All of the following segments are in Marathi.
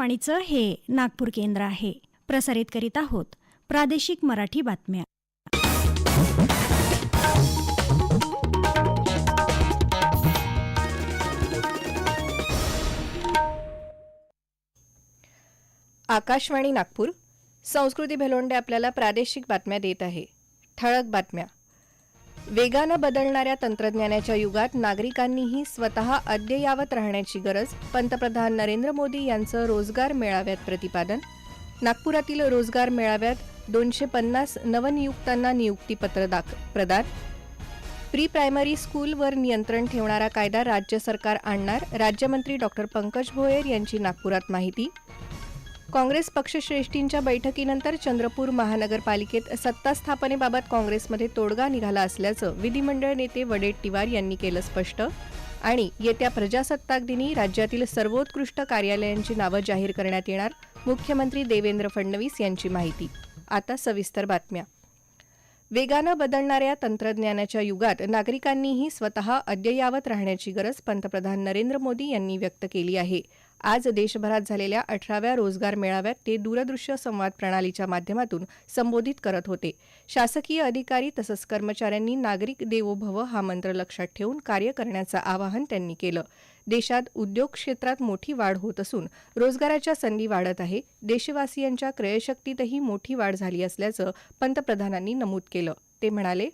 आकाशवाणीचं हे नागपूर केंद्र आहे. प्रसारित करीत आहोत प्रादेशिक मराठी बातम्या. आकाशवाणी नागपूर संस्कृती भेलोंडे आपल्याला प्रादेशिक बातम्या देत आहे. ठळक बातम्या. वेगानं बदलणाऱ्या तंत्रज्ञानाच्या युगात नागरिकांनीही स्वतः अद्ययावत राहण्याची गरज पंतप्रधान नरेंद्र मोदी यांचं रोजगार मेळाव्यात प्रतिपादन. नागपुरातील रोजगार मेळाव्यात दोनशे पन्नास नवनियुक्तांना नियुक्तीपत्र दाख प्रदान. प्री प्रायमरी स्कूलवर नियंत्रण ठेवणारा कायदा राज्य सरकार आणणार राज्यमंत्री डॉक्टर पंकज भोयर यांची नागपुरात माहिती. काँग्रेस पक्षश्रेष्ठींच्या बैठकीनंतर चंद्रपूर महानगरपालिकेत सत्ता स्थापनेबाबत काँग्रेसमध्ये तोडगा निघाला असल्याचं विधिमंडळ नेते वडेट्टीवार यांनी केलं स्पष्ट. आणि येत्या प्रजासत्ताक दिनी राज्यातील सर्वोत्कृष्ट कार्यालयांची नावं जाहीर करण्यात येणार मुख्यमंत्री देवेंद्र फडणवीस यांची माहिती. आता सविस्तर बातम्या. वेगानं बदलणाऱ्या तंत्रज्ञानाच्या युगात नागरिकांनीही स्वतः अद्ययावत राहण्याची गरज पंतप्रधान नरेंद्र मोदी यांनी व्यक्त केली आहे. आज देशभरात झालेल्या अठराव्या रोजगार मेळाव्यात ते दूरदृश्य संवाद प्रणालीच्या माध्यमातून संबोधित करत होते. शासकीय अधिकारी तसंच कर्मचाऱ्यांनी नागरिक देवो भव हा मंत्र लक्षात ठेवून कार्य करण्याचं आवाहन त्यांनी केलं. देशात उद्योग क्षेत्रात मोठी वाढ होत असून रोजगाराच्या संधी वाढत आहे. देशवासियांच्या क्रयशक्तीतही मोठी वाढ झाली असल्याचं पंतप्रधानांनी नमूद केलं. ते म्हणाले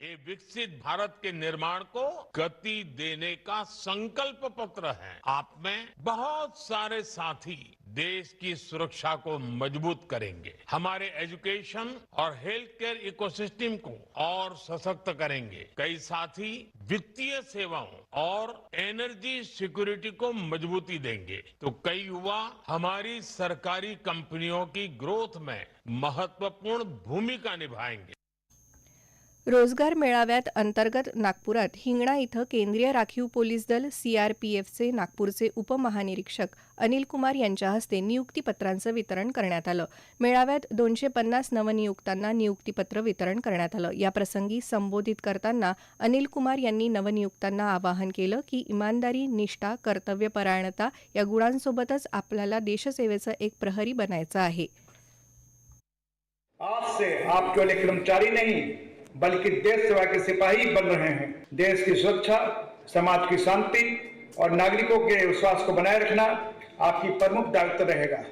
ये विकसित भारत के निर्माण को गति देने का संकल्प पत्र है। आप में बहुत सारे साथी देश की सुरक्षा को मज़बूत करेंगे। हमारे एजुकेशन और हेल्थ केयर इकोसिस्टम को और सशक्त करेंगे। कई साथी वित्तीय सेवाओं और एनर्जी सिक्योरिटी को मजबूती देंगे। तो कई युवा हमारी सरकारी कंपनियों की ग्रोथ में महत्वपूर्ण भूमिका निभाएँगे। रोजगार मेळाव्यात अंतर्गत नागपुरात हिंगणा इथं केंद्रीय राखीव पोलीस दल सीआरपीएफचे नागपूरचे उपमहानिरीक्षक अनिल कुमार यांच्या हस्ते नियुक्तीपत्रांचं वितरण करण्यात आलं. मेळाव्यात दोनशे पन्नास नवनियुक्तांना नियुक्तीपत्र वितरण करण्यात आलं. याप्रसंगी संबोधित करताना अनिल कुमार यांनी नवनियुक्तांना आवाहन केलं की इमानदारी निष्ठा कर्तव्यपरायणता या गुणांसोबतच आपल्याला देशसेवेचं एक प्रहरी बनायचं आहे. आज से आप केवल कर्मचारी नहीं बल्कि देश सेवा के सिपाही बन रहे हैं। देश की सुरक्षा समाज की शांति और नागरिकों के विश्वास को बनाए रखना आपकी प्रमुख दायित्व रहेगा।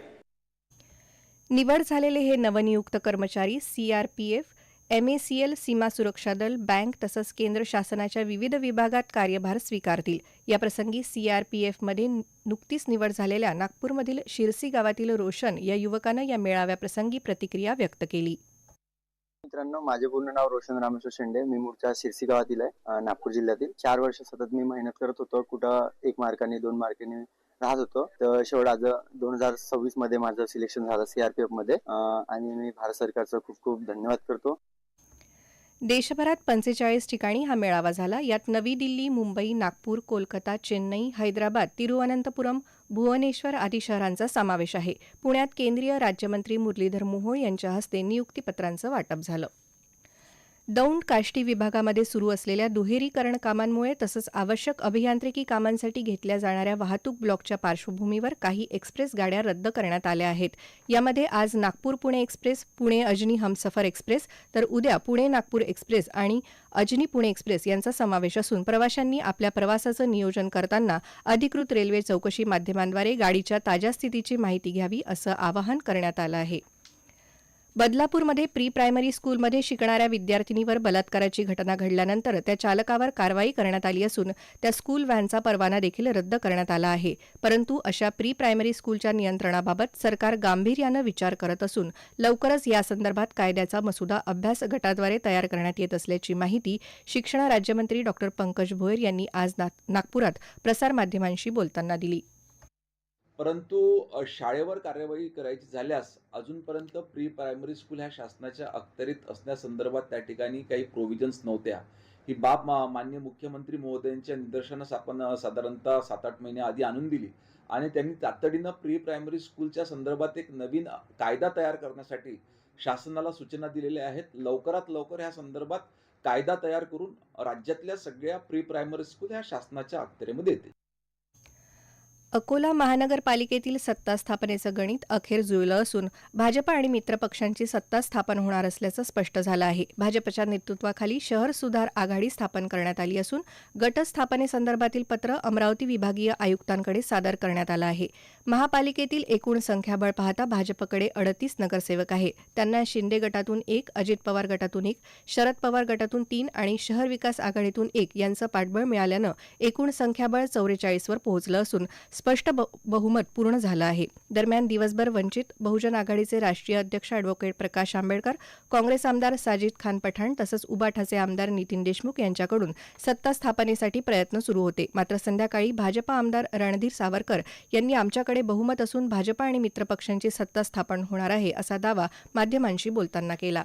निवड झालेले हे नवनियुक्त कर्मचारी सीआरपीएफ एल सीमा सुरक्षा दल बँक तसंच केंद्र शासनाच्या विविध विभागात कार्यभार स्वीकारतील. याप्रसंगी सीआरपीएफमध्ये नुकतीच निवड झालेल्या नागपूरमधील शिरसी गावातील रोशन या युवकानं या मेळाव्याप्रसंगी प्रतिक्रिया व्यक्त केली. मित्रांनो माझे पूर्ण नाव रोशन रामेश्वर शेंडे. मी मूळच्या शिरसी गावातील आहे नागपूर जिल्ह्यातील. चार वर्ष सतत मी मेहनत करत होतो. कुठं एक मार्काने दोन मार्काने राहत होतो. तर शेवट आज दोन हजार सव्वीसमध्ये माझं सिलेक्शन झालं सीआरपीएफमध्ये. आणि मी भारत सरकारचं खूप खूप धन्यवाद करतो. देशभरात पंचेचाळीस ठिकाणी हा मेळावा झाला. यात नवी दिल्ली मुंबई नागपूर कोलकाता चेन्नई हैदराबाद तिरुअनंतपुरम भुवनेश्वर आदी शहरांचा समावेश आहे. पुण्यात केंद्रीय राज्यमंत्री मुरलीधर मोहोळ यांच्या हस्ते नियुक्तीपत्रांचं वाटप झालं. दौंड काष्टी विभागामध्ये सुरू असलेल्या दुहेरीकरण कामांमुळे तसंच आवश्यक अभियांत्रिकी कामांसाठी घेतल्या जाणाऱ्या वाहतूक ब्लॉकच्या पार्श्वभूमीवर काही एक्सप्रेस गाड्या रद्द करण्यात आल्या आहेत. यामध्ये आज नागपूर पुणे एक्सप्रेस पुणे अजनी हमसफर एक्सप्रेस तर उद्या पुणे नागपूर एक्सप्रेस आणि अजनी पुणे एक्सप्रेस यांचा समावेश असून प्रवाशांनी आपल्या प्रवासाचं नियोजन करताना अधिकृत रेल्वे चौकशी माध्यमांद्वारे गाडीच्या ताज्या स्थितीची माहिती घ्यावी असं आवाहन करण्यात आलं आहे. बदलापूरमध्ये प्री प्रायमरी स्कूलमध्ये शिकणाऱ्या विद्यार्थिनीवर बलात्काराची घटना घडल्यानंतर त्या चालकावर कारवाई करण्यात आली असून त्या स्कूल व्हॅनचा परवाना देखील रद्द करण्यात आला आहे. परंतु अशा प्री प्रायमरी स्कूलच्या नियंत्रणाबाबत सरकार गांभीर्यानं विचार करत असून लवकरच यासंदर्भात कायद्याचा मसुदा अभ्यास गटाद्वारे तयार करण्यात येत असल्याची माहिती शिक्षण राज्यमंत्री डॉ पंकज भोयर यांनी आज ना- नागपुरात प्रसारमाध्यमांशी बोलताना दिली. परंतु शाळेवर कार्यवाही करायची झाल्यास अजूनपर्यंत प्री प्रायमरी स्कूल ह्या शासनाच्या अखत्यारीत असण्यासंदर्भात त्या ठिकाणी काही प्रोव्हिजन्स नव्हत्या. ही बाब मा मान्य मुख्यमंत्री महोदयांच्या निदर्शनास आपण साधारणतः सात आठ महिने आधी आणून दिली. आणि त्यांनी तातडीनं प्री प्रायमरी स्कूलच्या संदर्भात एक नवीन कायदा तयार करण्यासाठी शासनाला सूचना दिलेल्या आहेत. लवकरात लवकर ह्या संदर्भात कायदा तयार करून राज्यातल्या सगळ्या प्री प्रायमरी स्कूल ह्या शासनाच्या अखत्यारीमध्ये येते अकोला महानगरपालिकेतील सत्ता स्थापनेचं गणित अखेर जुळलं असून भाजप आणि मित्रपक्षांची सत्ता स्थापन होणार असल्याचं स्पष्ट झालं आहे. भाजपच्या नेतृत्वाखाली शहर सुधार आघाडी स्थापन करण्यात आली असून गट स्थापनेसंदर्भातील पत्र अमरावती विभागीय आयुक्तांकडे सादर करण्यात आलं आहे. महापालिकेतील एकूण संख्याबळ पाहता भाजपकडे अडतीस नगरसेवक आहे. त्यांना शिंदे गटातून एक अजित पवार गटातून एक शरद पवार गटातून तीन आणि शहर विकास आघाडीतून एक यांचं पाठबळ मिळाल्यानं एकूण संख्याबळ चौवेचाळीसवर पोहोचलं असून स्पष्ट ब- बहुमत पूर्ण झालं आहे. दरम्यान दिवसभर वंचित बहुजन आघाडीचे राष्ट्रीय अध्यक्ष अॅडव्होकेट प्रकाश आंबेडकर काँग्रेस आमदार साजिद खान पठाण तसंच उबाठाचे आमदार नितीन देशमुख यांच्याकडून सत्ता स्थापनेसाठी प्रयत्न सुरू होते. मात्र संध्याकाळी भाजपा आमदार रणधीर सावरकर यांनी आमच्याकडे बहुमत असून भाजपा आणि मित्रपक्षांची सत्ता स्थापन होणार आहे असा दावा माध्यमांशी बोलताना केला.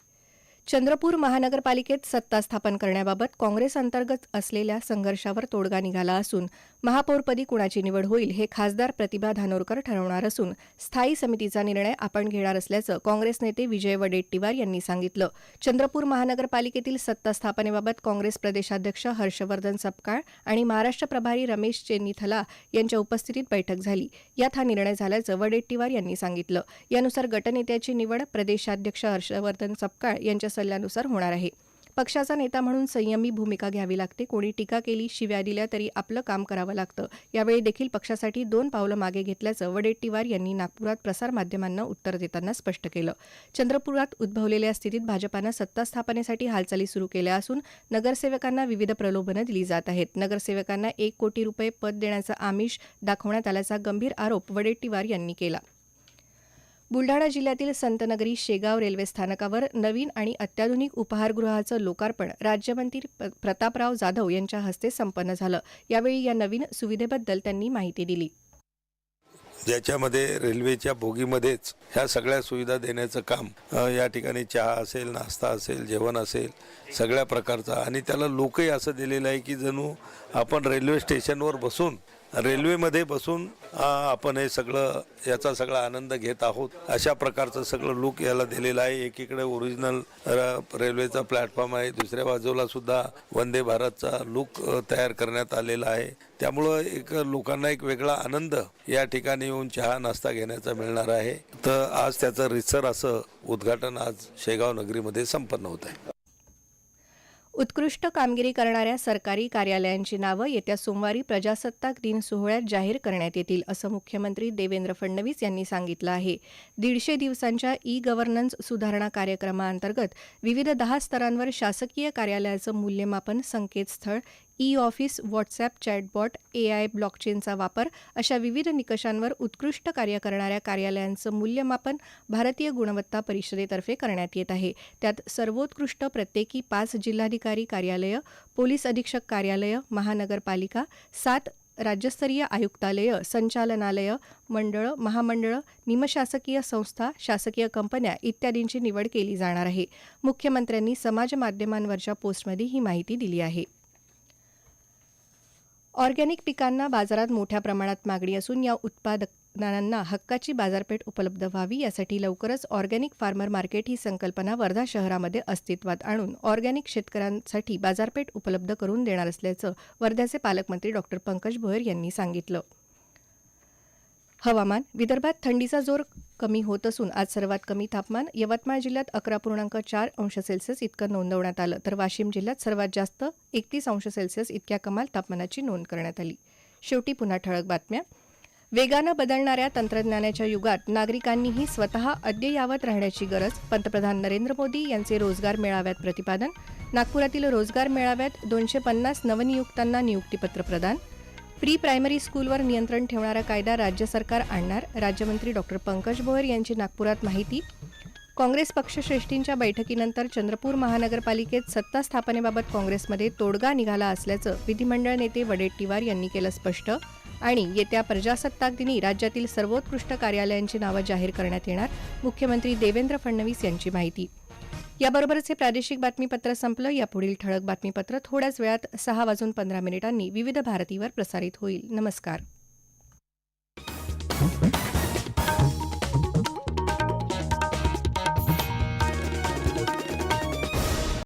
चंद्रपूर महानगरपालिकेत सत्ता स्थापन करण्याबाबत काँग्रेस अंतर्गत असलेल्या संघर्षावर तोडगा निघाला असून महापौरपदी कुणाची निवड होईल हे खासदार प्रतिभा धानोरकर ठरवणार असून स्थायी समितीचा निर्णय आपण घेणार असल्याचं काँग्रेस नेते विजय वडेट्टीवार यांनी सांगितलं. चंद्रपूर महानगरपालिकेतील सत्ता स्थापनेबाबत काँग्रेस प्रदेशाध्यक्ष हर्षवर्धन सपकाळ आणि महाराष्ट्र प्रभारी रमेश चेन्नीथला यांच्या उपस्थितीत बैठक झाली. यात हा निर्णय झाल्याचं वडेट्टीवार यांनी सांगितलं. यानुसार गटनेत्याची निवड प्रदेशाध्यक्ष हर्षवर्धन सपकाळ यांच्या सल्ल्यानुसार होणार आहे. पक्षाचा नेता म्हणून संयमी भूमिका घ्यावी लागते. कोणी टीका केली शिव्या दिल्या तरी आपलं काम करावं लागतं. यावेळी देखील पक्षासाठी दोन पावलं मागे घेतल्याचं वडेट्टीवार यांनी नागपुरात प्रसारमाध्यमांना उत्तर देताना स्पष्ट केलं. चंद्रपुरात उद्भवलेल्या स्थितीत भाजपानं सत्ता स्थापनेसाठी हालचाली सुरू केल्या असून नगरसेवकांना विविध प्रलोभनं दिली जात आहेत. नगरसेवकांना एक कोटी रुपये पद देण्याचं आमिष दाखवण्यात आल्याचा गंभीर आरोप वडेट्टीवार यांनी केला. बुलढाणा जिल्ह्यातील संतनगरी शेगाव रेल्वे स्थानकावर नवीन आणि अत्याधुनिक उपहारगृहाचं लोकार्पण राज्यमंत्री प्रतापराव जाधव यांच्या हस्ते संपन्न झालं. यावेळी या नवीन सुविधेबद्दल त्यांनी माहिती दिली. ज्याच्यामध्ये रेल्वेच्या बोगीमध्येच ह्या सगळ्या सुविधा देण्याचं काम या ठिकाणी चहा असेल नाश्ता असेल जेवण असेल सगळ्या प्रकारचा. आणि त्याला लोकही असं दिलेलं आहे की जणू आपण रेल्वे स्टेशनवर बसून रेल्वेमध्ये बसून आपण हे सगळं याचा सगळा आनंद घेत आहोत. अशा प्रकारचं सगळं लुक याला दिलेलं आहे. एकीकडे ओरिजिनल रेल्वेचा प्लॅटफॉर्म आहे. दुसऱ्या बाजूला सुद्धा वंदे भारतचा लुक तयार करण्यात आलेला आहे. त्यामुळं एक लोकांना एक वेगळा आनंद या ठिकाणी येऊन चहा नाश्ता घेण्याचा मिळणार आहे. तर आज त्याचं रिसर असं उद्घाटन आज शेगाव नगरीमध्ये संपन्न होत आहे उत्कृष्ट कामगिरी करणाऱ्या सरकारी कार्यालयांची नावं येत्या सोमवारी प्रजासत्ताक दिन सोहळ्यात जाहीर करण्यात येतील असं मुख्यमंत्री देवेंद्र फडणवीस यांनी सांगितलं आहे. दीडशे दिवसांच्या ई गव्हर्नन्स सुधारणा कार्यक्रमाअंतर्गत विविध दहा स्तरांवर शासकीय कार्यालयाचं मूल्यमापन संकेतस्थळ e office WhatsApp chatbot A I ब्लॉकचेनचा वापर अशा विविध निकषांवर उत्कृष्ट कार्य करणाऱ्या कार्यालयांचं मूल्यमापन भारतीय गुणवत्ता परिषदेतर्फे करण्यात येत आहे. त्यात सर्वोत्कृष्ट प्रत्येकी पाच जिल्हाधिकारी कार्यालयं पोलीस अधीक्षक कार्यालयं महानगरपालिका सात राज्यस्तरीय आयुक्तालयं संचालनालयं मंडळं महामंडळं निमशासकीय संस्था शासकीय कंपन्या इत्यादींची निवड केली जाणार आहे. मुख्यमंत्र्यांनी समाज माध्यमांवरच्या पोस्टमध्ये ही माहिती दिली आहे. ऑर्गॅनिक पिकांना बाजारात मोठ्या प्रमाणात मागणी असून या उत्पादनांना हक्काची बाजारपेठ उपलब्ध व्हावी यासाठी लवकरच ऑर्गॅनिक फार्मर मार्केट ही संकल्पना वर्धा शहरामध्ये अस्तित्वात आणून ऑर्गॅनिक शेतकऱ्यांसाठी बाजारपेठ उपलब्ध करून देणार असल्याचं वर्ध्याचे पालकमंत्री डॉक्टर पंकज भोयर यांनी सांगितलं. हवामान विदर्भात थंडीचा जोर कमी होत असून आज सर्वात कमी तापमान यवतमाळ जिल्ह्यात अकरा पूर्णांक चार अंश सेल्सिअस इतकं नोंदवण्यात आलं. तर वाशिम जिल्ह्यात सर्वात जास्त एकतीस अंश सेल्सिअस इतक्या कमाल तापमानाची नोंद करण्यात आली. शेवटी पुन्हा ठळक बातम्या. वेगानं बदलणाऱ्या तंत्रज्ञानाच्या युगात नागरिकांनीही स्वतः अद्ययावत राहण्याची गरज पंतप्रधान नरेंद्र मोदी यांचे रोजगार मेळाव्यात प्रतिपादन. नागपुरातील रोजगार मेळाव्यात दोनशे पन्नास नवनियुक्तांना नियुक्तीपत्र प्रदान. प्री प्रायमरी स्कूलवर नियंत्रण ठेवणारा कायदा राज्य सरकार आणणार. राज्यमंत्री डॉक्टर पंकज भोयर यांची नागपुरात माहिती. काँग्रेस पक्षश्रेष्ठींच्या बैठकीनंतर चंद्रपूर महानगरपालिकेत सत्ता स्थापनेबाबत काँग्रेसमध्ये तोडगा निघाला असल्याचं विधिमंडळ नेते वडेट्टीवार यांनी केलं स्पष्ट. आणि येत्या प्रजासत्ताक दिनी राज्यातील सर्वोत्कृष्ट कार्यालयांची नावं जाहीर करण्यात येणार. मुख्यमंत्री देवेंद्र फडणवीस यांची माहिती. याबरोबरच हे प्रादेशिक बातमीपत्र संपलं. यापुढील ठळक बातमीपत्र थोड्याच वेळात सहा वाजून पंधरा मिनिटांनी विविध भारतीवर प्रसारित होईल. नमस्कार.